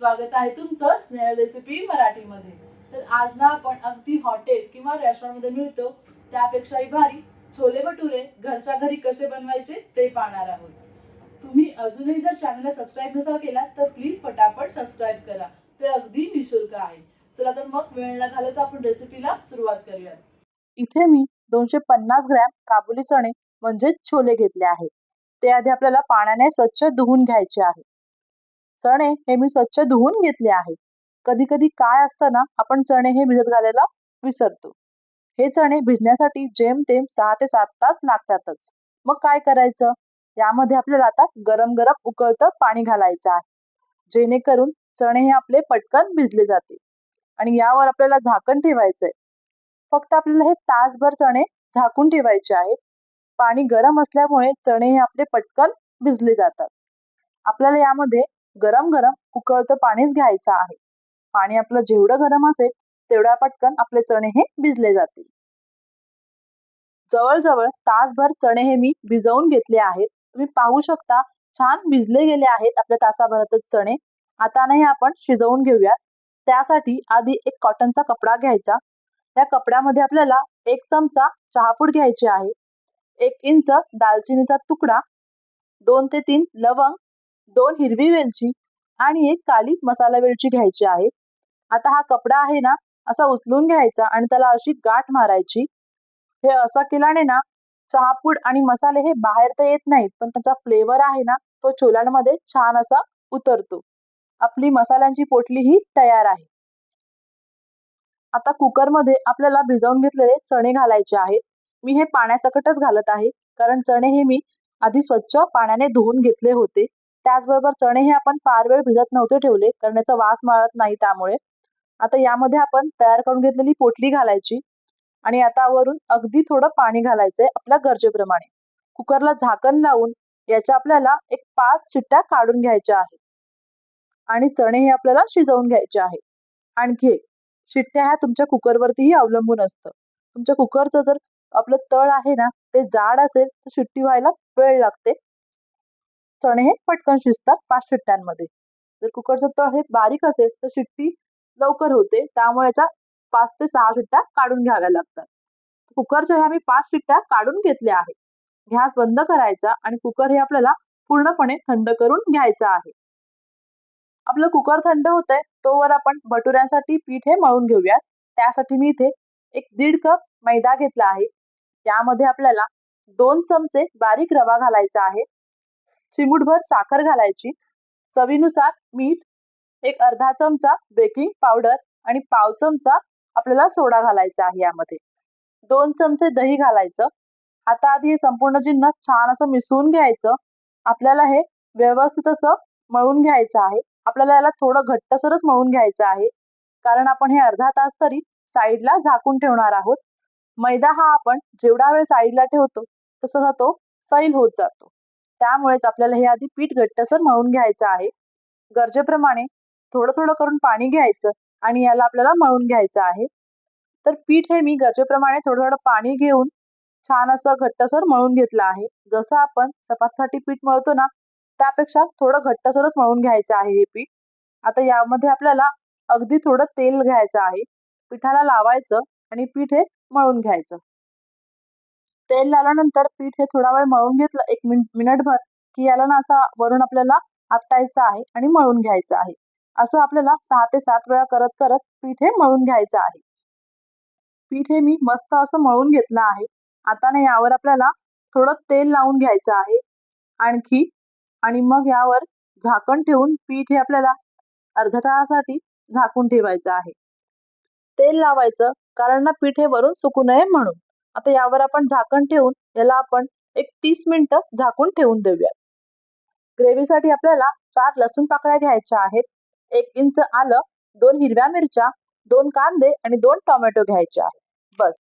स्वागत आहे तुमचं स्नेहल रेसिपी मराठीमध्ये. तर आज ना आपण अगदी हॉटेल किंवा रेस्टॉरंटमध्ये मिळतो त्यापेक्षाही भारी छोले भटुरे घरच्या घरी कसे बनवायचे ते पाहणार आहोत. तुम्ही अजूनही जर चॅनलला सबस्क्राईब नसाल केला तर प्लीज पटापट सबस्क्राईब करा. ते अगदी निशुल्क आहे. चला तर मग वेळ न घालवता आपण रेसिपीला सुरुवात करूयात. इथे मी दोनशे पन्नास ग्रॅम काबुली चणे म्हणजेच छोले घेतले आहेत. ते आधी आपल्याला पाण्याने स्वच्छ धुवून घ्यायचे आहे. चणे हे मी स्वच्छ धुवून घेतले आहे कधी कधी काय असतं ना आपण चणे हे भिजत घालायला विसरतो. हे चणे भिजण्यासाठी जेमतेम सहा ते सात तास लागतातच. मग काय करायचं? यामध्ये आपल्याला आता गरम गरम उकळतं पाणी घालायचं आहे. जेणेकरून चणे हे आपले पटकन भिजले जाते आणि यावर आपल्याला झाकण ठेवायचंय फक्त आपल्याला हे तासभर चणे झाकून ठेवायचे आहेत. पाणी गरम असल्यामुळे चणे हे आपले पटकन भिजले जातात. आपल्याला यामध्ये गरम गरम उकळतं पाणीच घ्यायचं आहे. पाणी आपलं जेवढं गरम असेल तेवढ्या पटकन आपले चणे हे भिजले जातील. जवळजवळ तासभर चणे हे मी भिजवून घेतले आहेत. तुम्ही पाहू शकता छान भिजले गेले आहेत आपल्या तासाभरातच चणे. आता नाही आपण शिजवून घेऊयात. त्यासाठी आधी एक कॉटनचा कपडा घ्यायचा. त्या कपड्यामध्ये आपल्याला एक चमचा चहापूड घ्यायची आहे. एक इंच दालचिनीचा तुकडा. दोन ते तीन लवंग. दोन हिरवी वेलची आणि एक काली मसाला वेलची घ्यायची आहे. आता हा कपडा आहे ना असा उचलून घ्यायचा आणि त्याला अशी गाठ मारायची. हे असं केल्याने ना चहापूड आणि मसाले हे बाहेर तर येत नाहीत पण त्याचा फ्लेवर आहे ना तो छोल्यांमध्ये छान असा उतरतो. आपली मसाल्यांची पोटली ही तयार आहे. आता कुकरमध्ये आपल्याला भिजवून घेतलेले चणे घालायचे आहेत. मी हे पाण्यासकटच घालत आहे कारण चणे हे मी आधी स्वच्छ पाण्याने धुवून घेतले होते. त्याचबरोबर चणे हे आपण फार वेळ भिजत नव्हते ठेवले कारण याचा वास मारत नाही त्यामुळे. आता यामध्ये आपण तयार करून घेतलेली पोटली घालायची आणि आता वरून अगदी थोडं पाणी घालायचंय आपल्या गरजेप्रमाणे. कुकरला झाकण लावून याच्या आपल्याला एक पाच शिट्ट्या काढून घ्यायच्या आहेत. आणि चणे हे आपल्याला शिजवून घ्यायचे आहे आणखी एक शिट्ट्या ह्या तुमच्या कुकरवरतीही अवलंबून असतं. तुमच्या कुकरचं जर आपलं तळ आहे ना ते जाड असेल तर शिट्टी व्हायला वेळ लागते. चणे हे पटकन शिजतात पाच शिट्ट्यांमध्ये. जर कुकरचं तळ हे बारीक असेल तर शिट्टी लवकर होते. त्यामुळे याच्या पाच ते सहा शिट्ट्या काढून घ्याव्या लागतात. कुकरच्या ह्या मी पाच शिट्ट्या काढून घेतल्या आहेत. गॅस बंद करायचा आणि कुकर हे आपल्याला पूर्णपणे थंड करून घ्यायचं आहे. आपलं कुकर थंड होतंय तोवर आपण भटुऱ्यांसाठी पीठ हे मळून घेऊयात. त्यासाठी मी इथे एक दीड कप मैदा घेतला आहे. त्यामध्ये आपल्याला दोन चमचे बारीक रवा घालायचा आहे. चिमूटभर साखर घालायची. चवीनुसार मीठ एक अर्धा चमचा बेकिंग पावडर आणि पाव चमचा आपल्याला सोडा घालायचा आहे यामध्ये. दोन चमचे दही घालायचं. आता आधी हे संपूर्ण जिन्नस छान असं मिसळून घ्यायचं. आपल्याला हे व्यवस्थित असं मळून घ्यायचं आहे. आपल्याला याला थोडं घट्टसरच मळून घ्यायचं आहे. कारण आपण हे अर्धा तास तरी साईडला झाकून ठेवणार आहोत. मैदा हा आपण जेवढा वेळ साईडला ठेवतो तसा तो सैल होत जातो. त्यामुळेच आपल्याला हे आधी पीठ घट्टसर मळून घ्यायचं आहे. गरजेप्रमाणे थोडं थोडं करून पाणी घ्यायचं आणि याला आपल्याला मळून घ्यायचं आहे. तर पीठ हे मी गरजेप्रमाणे थोडं थोडं पाणी घेऊन छान असं घट्टसर मळून घेतलं आहे. जसं आपण चपातीसाठी पीठ मळतो ना त्यापेक्षा थोडं घट्टसरच मळून घ्यायचं आहे हे पीठ. आता यामध्ये आपल्याला अगदी थोडं तेल घ्यायचं आहे. पिठाला लावायचं आणि पीठ हे मळून घ्यायचं. तेल लावल्यानंतर पीठ हे थोडा वेळ मळून घेतलं. एक मिनिट मिनिटभर की याला ना असा वरून आपल्याला आपटायचं आहे आणि मळून घ्यायचं आहे. असं आपल्याला सहा ते सात वेळा करत करत पीठ हे मळून घ्यायचं आहे. पीठ हे मी मस्त असं मळून घेतलं आहे. आता ना यावर आपल्याला थोडं तेल लावून घ्यायचं आहे आणखी आणि मग यावर झाकण ठेवून पीठ हे आपल्याला अर्ध्या तासासाठी झाकून ठेवायचं आहे. तेल लावायचं कारण ना पीठ हे वरून सुकू नये म्हणून. आता यावर आपण झाकण ठेवून याला आपण एक तीस मिनिटं झाकून ठेवून देऊयात. ग्रेव्हीसाठी आपल्याला चार लसूण पाकळ्या घ्यायच्या आहेत. एक इंच आलं दोन हिरव्या मिरच्या दोन कांदे आणि दोन टोमॅटो घ्यायचे आहेत. बस.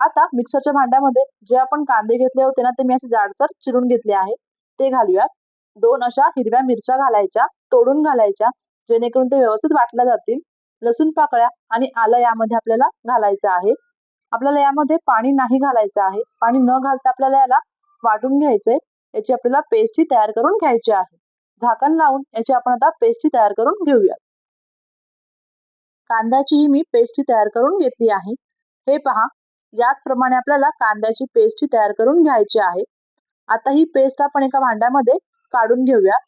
आता मिक्सरच्या भांड्यामध्ये जे आपण कांदे घेतले होते ना ते मी असे जाडसर चिरून घेतले आहेत. ते घालूयात. दोन अशा हिरव्या मिरच्या घालायच्या तोडून घालायच्या जेणेकरून ते व्यवस्थित वाटल्या जातील. लसूण पाकळ्या आणि आलं यामध्ये आपल्याला घालायचं आहे. आपल्याला यामध्ये पाणी नाही घालायचं आहे. पाणी न घालता आपल्याला याला वाटून घ्यायचंय. याची आपल्याला पेस्टही तयार करून घ्यायची आहे. झाकण लावून याची आपण आता पेस्टी तयार करून घेऊया कांद्याचीही मी पेस्टी तयार करून घेतली आहे. हे पहा याचप्रमाणे आपल्याला कांद्याची पेस्टी तयार करून घ्यायची आहे. आता ही पेस्ट आपण एका भांड्यामध्ये काढून घेऊया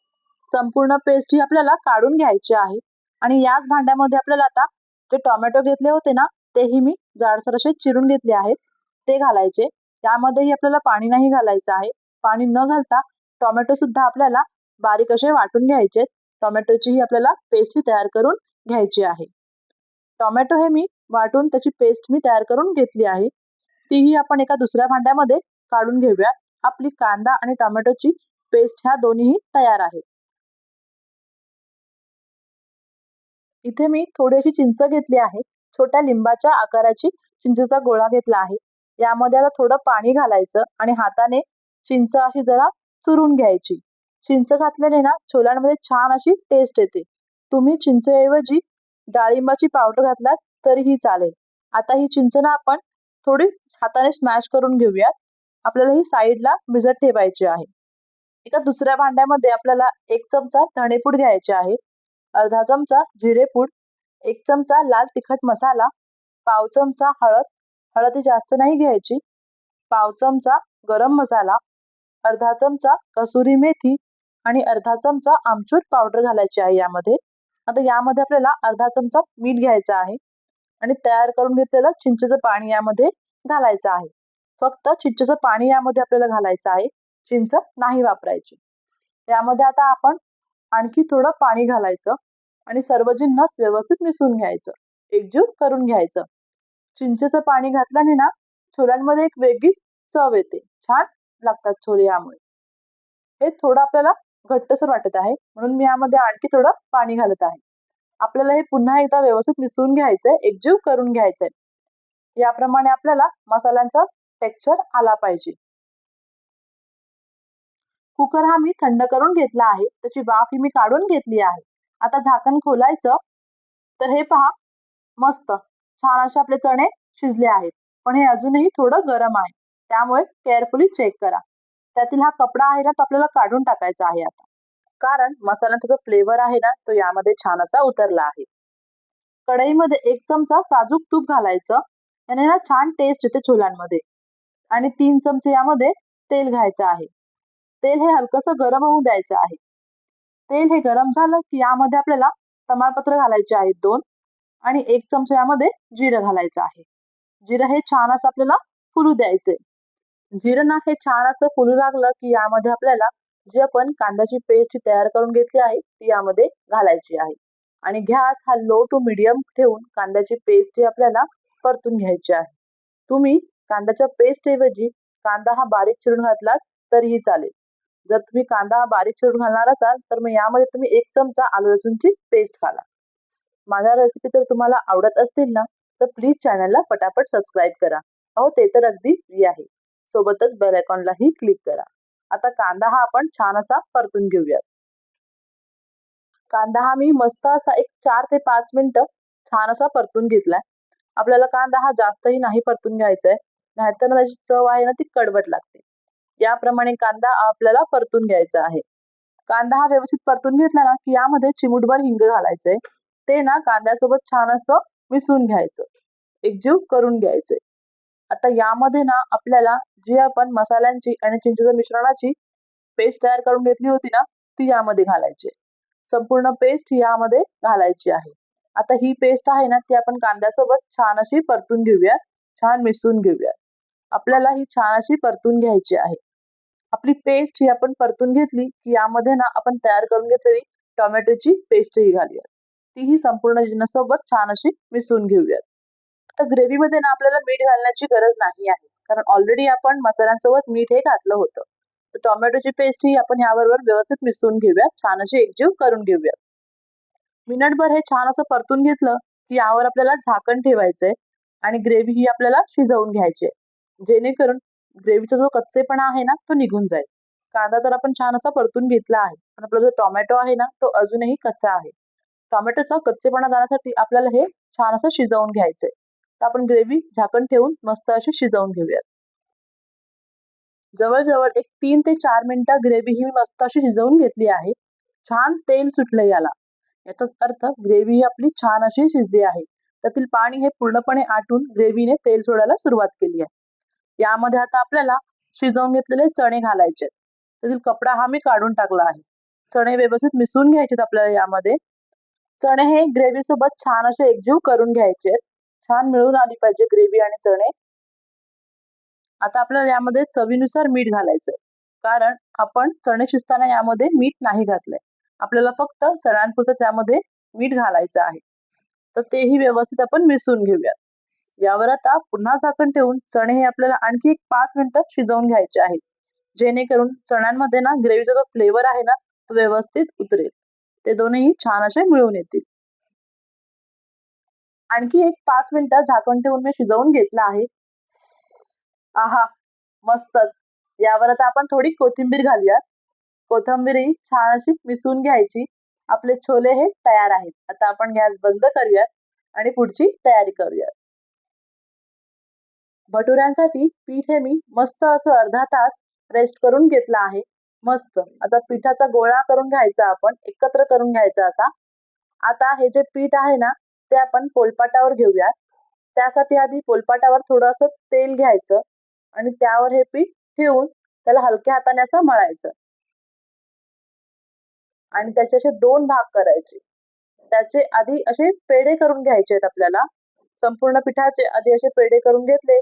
संपूर्ण पेस्ट ही आपल्याला काढून घ्यायची आहे. आणि याच भांड्यामध्ये आपल्याला आता जे टोमॅटो घेतले होते ना तेही मी जाडसर असे चिरून घेतले आहेत ते घालायचे. त्यामध्येही आपल्याला पाणी नाही घालायचं आहे. पाणी न घालता टोमॅटो सुद्धा आपल्याला बारीक असे वाटून घ्यायचे. टोमॅटोचीही आपल्याला पेस्ट तयार करून घ्यायची आहे. टोमॅटो हे मी वाटून त्याची पेस्ट मी तयार करून घेतली आहे. तीही आपण एका दुसऱ्या भांड्यामध्ये काढून घेऊया आपली कांदा आणि टोमॅटोची पेस्ट ह्या दोन्हीही तयार आहेत. इथे मी थोडीशी चिंच घेतली आहे. छोट्या लिंबाच्या आकाराची चिंचेचा गोळा घेतला आहे. यामध्ये आता थोडं पाणी घालायचं आणि हाताने चिंच अशी जरा चुरून घ्यायची. चिंच घातल्याने ना छोल्यांमध्ये छान अशी टेस्ट येते. तुम्ही चिंचेऐवजी डाळिंबाची पावडर घातलात तरीही चालेल. आता ही चिंच ना आपण थोडी हाताने स्मॅश करून घेऊयात. आपल्याला ही साईडला भिजत ठेवायची आहे. एका दुसऱ्या भांड्यामध्ये आपल्याला एक चमचा धणेपूड घ्यायचे आहे. अर्धा चमचा जिरेपूड एक चमचा लाल तिखट मसाला पाव चमचा हळद हळद ही जास्त नाही घ्यायची. पाव चमचा गरम मसाला अर्धा चमचा कसुरी मेथी आणि अर्धा चमचा आमचूर पावडर घालायची आहे यामध्ये. आता यामध्ये आपल्याला अर्धा चमचा मीठ घ्यायचं आहे आणि तयार करून घेतलेलं चिंचेचं पाणी यामध्ये घालायचं आहे. फक्त चिंचेचं पाणी यामध्ये आपल्याला घालायचं आहे. चिंच नाही वापरायची. यामध्ये आता आपण आणखी थोडं पाणी घालायचं. आणि सर्व जिन्नस व्यवस्थित मिसळून घ्यायचं. एकजीव करून घ्यायचं. चिंचेचं पाणी घातल्याने ना छोल्यांमध्ये एक वेगळीच चव येते. छान लागतात छोले यामुळे. हे थोडं आपल्याला घट्टसर वाटत आहे. म्हणून मी यामध्ये आणखी थोडं पाणी घालत आहे. आपल्याला हे पुन्हा एकदा व्यवस्थित मिसळून घ्यायचंय एकजीव करून घ्यायचंय. याप्रमाणे आपल्याला मसाल्यांचा टेक्स्चर आला पाहिजे. कुकर हा मी थंड करून घेतला आहे. त्याची वाफ ही मी काढून घेतली आहे. आता झाकण खोलायचं. तर हे पहा मस्त. छान असे आपले चणे शिजले आहेत. पण हे अजूनही थोडं गरम आहे. त्यामुळे केअरफुली चेक करा. त्यातील हा कपडा आहे ना तो आपल्याला काढून टाकायचा आहे आता. कारण मसाल्याचा जो फ्लेवर आहे ना तो यामध्ये छान असा उतरला आहे. कढईमध्ये एक चमचा साजूक तूप घालायचं. याने ना छान टेस्ट येते छोल्यांमध्ये आणि तीन चमचे यामध्ये तेल घ्यायचं आहे. तेल हे हलकस गरम होऊ द्यायचं आहे. तेल हे गरम झालं की यामध्ये आपल्याला तमालपत्र घालायचे आहेत दोन आणि एक चमचा यामध्ये जिरं घालायचं आहे. जिरं हे छान असं आपल्याला फुलू द्यायचे जिरं ना हे छान असं फुलू लागलं की यामध्ये आपल्याला जी आपण कांद्याची पेस्ट तयार करून घेतली आहे ती यामध्ये घालायची आहे. आणि गॅस हा लो टू मिडियम ठेवून कांद्याची पेस्ट ही आपल्याला परतून घ्यायची आहे. तुम्ही कांद्याच्या पेस्ट ऐवजी कांदा हा बारीक चिरून घातलात तरीही चालेल. जर तुम्ही कांदा बारीक चिरून घालणार असाल तर मग यामध्ये तुम्ही एक चमचा आलू लसूणची पेस्ट घाला. माझ्या रेसिपी जर तुम्हाला आवडत असतील ना तर प्लीज चॅनलला पटापट सबस्क्राईब करा. अहो ते तर अगदी फ्री आहे. सोबतच बेल आयकॉनलाही क्लिक करा. आता कांदा हा आपण छान असा परतून घेऊयात. कांदा हा मी मस्त असा एक चार ते पाच मिनिटं छान असा परतून घेतलाय. आपल्याला कांदा हा जास्तही नाही परतून घ्यायचा आहे नाहीतर त्याची चव आहे ना ती कडवट लागते. याप्रमाणे कांदा आपल्याला परतून घ्यायचा आहे. कांदा हा व्यवस्थित परतून घेतला ना की यामध्ये चिमुटभर हिंग घालायचंय. ते ना कांद्यासोबत छान असं मिसळून घ्यायचं. एकजीव करून घ्यायचे. आता यामध्ये ना आपल्याला जी आपण मसाल्यांची आणि चिंचेच्या मिश्रणाची पेस्ट तयार करून घेतली होती ना ती यामध्ये घालायची संपूर्ण पेस्ट यामध्ये घालायची आहे. आता ही पेस्ट आहे ना ती आपण कांद्यासोबत छान अशी परतून घेऊया छान मिसळून घेऊया. आपल्याला ही छान अशी परतून घ्यायची आहे. आपली पेस्ट ही आपण परतून घेतली की यामध्ये ना आपण तयार करून घेतलेली टोमॅटोची पेस्टही घालूयात. तीही संपूर्ण जिन्नसोबत छान अशी मिसळून घेऊयात. आता ग्रेव्हीमध्ये ना आपल्याला मीठ घालण्याची गरज नाही आहे. कारण ऑलरेडी आपण मसाल्यांसोबत मीठ हे घातलं होतं. तर टोमॅटोची पेस्ट ही आपण याबरोबर व्यवस्थित मिसळून घेऊया छान अशी एकजीव करून घेऊयात. मिनिटभर हे छान असं परतून घेतलं की यावर आपल्याला झाकण ठेवायचंय आणि ग्रेव्ही ही आपल्याला शिजवून घ्यायची आहे जेणेकरून ग्रेव्हीचा जो कच्चेपणा आहे ना तो निघून जाईल. कांदा तर आपण छान असा परतून घेतला आहे. पण आपला जो टोमॅटो आहे ना तो अजूनही कच्चा आहे. टोमॅटोचा कच्चेपणा जाण्यासाठी आपल्याला हे छान असं शिजवून घ्यायचंय तर आपण ग्रेव्ही झाकण ठेवून मस्त अशी शिजवून घेऊयात. जवळजवळ एक तीन ते चार मिनिटं ग्रेव्ही ही मस्त अशी शिजवून घेतली आहे. छान तेल सुटलं याला. याचाच अर्थ ग्रेव्ही ही आपली छान अशी शिजली आहे. त्यातील पाणी हे पूर्णपणे आटून ग्रेव्हीने तेल सोडायला सुरुवात केली आहे. यामध्ये आता आपल्याला शिजवून घेतलेले चणे घालायचे त्यातील कपडा हा मी काढून टाकला आहे. चणे व्यवस्थित मिसळून घ्यायचे आपल्याला यामध्ये. चणे हे ग्रेव्ही सोबत छान असे एकजीव करून घ्यायचे छान मिळून आली पाहिजे ग्रेव्ही आणि चणे. आता आपल्याला यामध्ये चवीनुसार मीठ घालायचंय. कारण आपण चणे शिजताना यामध्ये मीठ नाही घातलंय. आपल्याला फक्त चण्यांपुरतं यामध्ये मीठ घालायचं आहे. तर तेही व्यवस्थित आपण मिसळून घेऊयात. यावर आता पुन्हा झाकण ठेवून चणे हे आपल्याला आणखी एक पाच मिनिटं शिजवून घ्यायचे आहेत. जेणेकरून चण्यांमध्ये ना ग्रेव्हीचा जो फ्लेवर आहे ना तो व्यवस्थित उतरेल. ते दोन्ही छान असे मिळून येतील. आणखी एक पाच मिनिटं झाकण ठेवून मी शिजवून घेतलं आहे. आहा मस्तच. यावर आता आपण थोडी कोथिंबीर घालूयात. कोथिंबीर ही छान अशी मिसळून घ्यायची. आपले छोले हे तयार आहेत. आता आपण गॅस बंद करूयात आणि पुढची तयारी करूयात. भटुऱ्यांसाठी पीठ हे मी मस्त असं अर्धा तास रेस्ट करून घेतलं आहे. मस्त. आता पिठाचा गोळा करून घ्यायचा आपण एकत्र करून घ्यायचा असा. आता हे जे पीठ आहे ना ते आपण पोलपाटावर घेऊयात. त्यासाठी आधी पोलपाटावर थोडंसं तेल घ्यायचं आणि त्यावर हे पीठ ठेवून त्याला हलक्या हाताने असं मळायचं. आणि त्याचे असे दोन भाग करायचे. त्याचे आधी असे पेढे करून घ्यायचे आहेत आपल्याला. संपूर्ण पिठाचे आधी असे पेढे करून घेतले.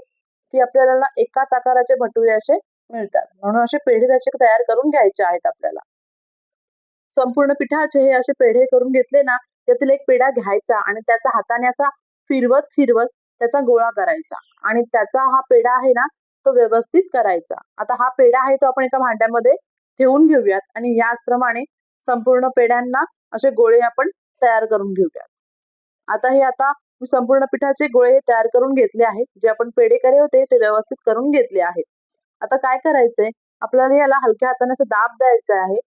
की आपल्याला ना एकाच आकाराचे भटुरे असे मिळतात. म्हणून असे पेढे त्याचे तयार करून घ्यायचे आहेत आपल्याला. संपूर्ण पिठाचे हे असे पेढे करून घेतले ना त्यातील एक पेढा घ्यायचा आणि त्याचा हाताने असा फिरवत फिरवत त्याचा गोळा करायचा. आणि त्याचा हा पेढा आहे ना तो व्यवस्थित करायचा. आता हा पेढा आहे तो आपण एका भांड्यामध्ये ठेवून घेऊयात आणि याचप्रमाणे संपूर्ण पेढ्यांना असे गोळे आपण तयार करून घेऊयात. आता हे आता मी संपूर्ण पिठाचे गोळे हे तयार करून घेतले आहेत. जे आपण पेढे करे होते ते व्यवस्थित करून घेतले आहेत. आता काय करायचंय? आपल्याला याला हलक्या हाताने असं दाब द्यायचा आहे.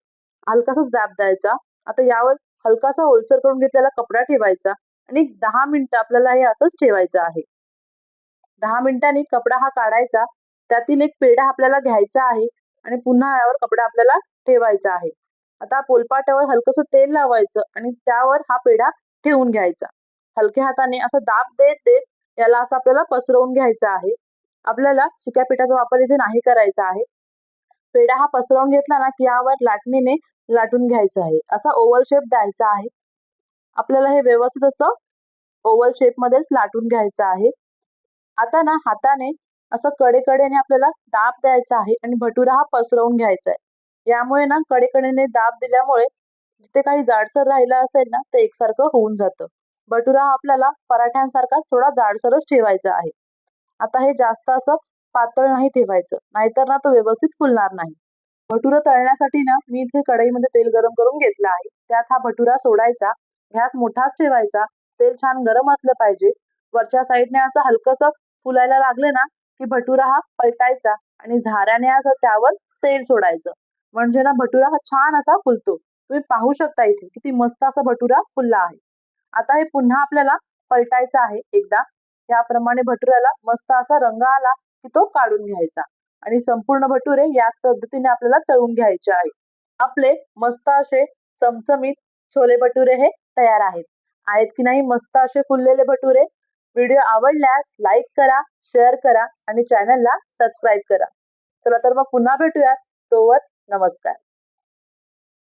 हलकासाच दाब द्यायचा. आता यावर हलकासा ओलसर करून घेतलेला कपडा ठेवायचा आणि दहा मिनिटं आपल्याला हे असंच ठेवायचं आहे. दहा मिनिटांनी कपडा हा काढायचा. त्यातील एक पेढा आपल्याला घ्यायचा आहे आणि पुन्हा यावर कपडा आपल्याला ठेवायचा आहे. आता पोलपाटावर हलकस तेल लावायचं आणि त्यावर हा पेढा ठेवून घ्यायचा. हलक्या हाताने असं दाब देत देत याला असं आपल्याला पसरवून घ्यायचं आहे. आपल्याला सुक्या पिठाचा वापर इथे नाही करायचा आहे. पेढा हा पसरवून घेतला ना की यावर लाटणीने लाटून घ्यायचा आहे. असा ओव्हल शेप द्यायचा आहे. आपल्याला हे व्यवस्थित असं ओव्हल शेप मध्येच लाटून घ्यायचं आहे. आता ना हाताने असं कडेकडेने आपल्याला दाब द्यायचा आहे आणि भटुरा हा पसरवून घ्यायचा आहे. यामुळे ना कडेकडेने दाब दिल्यामुळे जिथे काही जाडसर राहिलं असेल ना ते एकसारखं होऊन जातं. भटुरा हा आपल्याला पराठ्यांसारखा थोडा जाडसरच ठेवायचा आहे. आता हे जास्त असं पातळ नाही ठेवायचं नाहीतर ना तो व्यवस्थित फुलणार नाही. भटुरा तळण्यासाठी ना मी इथे कढईमध्ये तेल गरम करून घेतलं आहे. त्यात हा भटुरा सोडायचा गॅस मोठाच ठेवायचा तेल छान गरम असलं पाहिजे. वरच्या साईडने असं हलकस फुलायला लागले ना की भटुरा हा पलटायचा आणि झाऱ्याने असं त्यावर तेल सोडायचं. म्हणजे ना भटुरा हा छान असा फुलतो. तुम्ही पाहू शकता इथे किती मस्त असा भटुरा फुलला आहे. आता हे पुन्हा आपल्याला पलटायचं आहे एकदा. याप्रमाणे भटुऱ्याला मस्त असा रंग आला की तो काढून घ्यायचा. आणि संपूर्ण भटुरे याच पद्धतीने आपल्याला तळून घ्यायचे आहे. आपले मस्त असे चमचमीत छोले भटुरे हे तयार आहेत. आहेत की नाही मस्त असे फुललेले भटुरे? व्हिडिओ आवडल्यास लाईक करा शेअर करा आणि चॅनलला सबस्क्राईब करा. चला तर मग पुन्हा भेटूयात. तोवर नमस्कार.